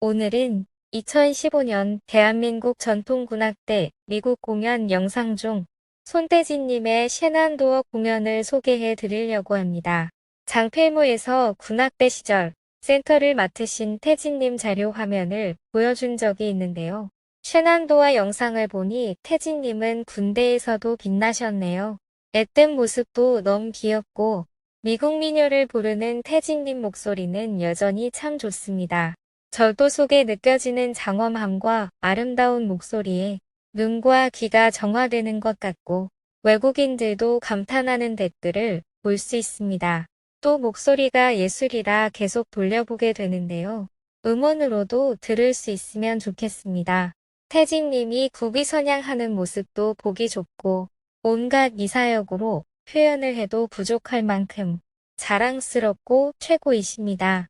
오늘은 2015년 대한민국 전통군악대 미국 공연 영상 중 손태진님의 셰난도어 공연을 소개해 드리려고 합니다. 장필모에서 군악대 시절 센터를 맡으신 태진님 자료 화면을 보여준 적이 있는데요. 셰난도어 영상을 보니 태진님은 군대에서도 빛나셨네요. 앳된 모습도 너무 귀엽고 미국 미녀를 부르는 태진님 목소리는 여전히 참 좋습니다. 절도 속에 느껴지는 장엄함과 아름다운 목소리에 눈과 귀가 정화되는 것 같고 외국인들도 감탄하는 댓글을 볼 수 있습니다. 또 목소리가 예술이라 계속 돌려보게 되는데요. 음원으로도 들을 수 있으면 좋겠습니다. 태진님이 구비 선양하는 모습도 보기 좋고 온갖 이사역으로 표현을 해도 부족할 만큼 자랑스럽고 최고이십니다.